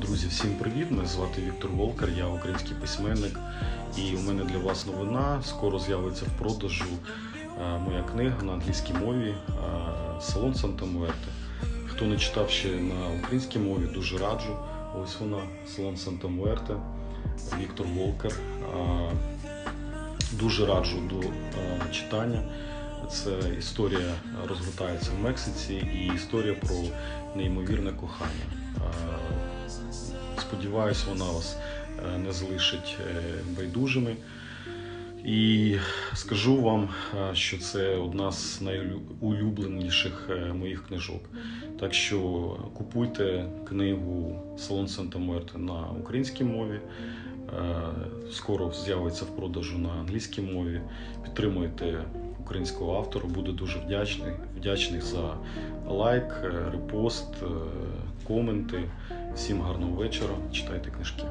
Друзі, всім привіт! Мене звати Віктор Волкар, я український письменник. І у мене для вас новина. Скоро з'явиться в продажу е, моя книга на англійській мові е, Салон Санта Муерте. Хто не читав ще на українській мові, дуже раджу. Ось вона, Салон Санта Муерте, Віктор Волкар. Е, Дуже раджу до читання. Це історія розгортається в Мексиці і історія про неймовірне кохання. Сподіваюсь, вона вас е, не залишить е, байдужими. І скажу вам, е, що це одна з найулюбленіших моїх книжок. Так що купуйте книгу Салон Санта Муерте на українській мові. Скоро з'явиться в продажу на англійській мові. Підтримуйте українського автора, буду дуже вдячний, вдячний за лайк, репост, коменти. Всім гарного вечора. Читайте книжки.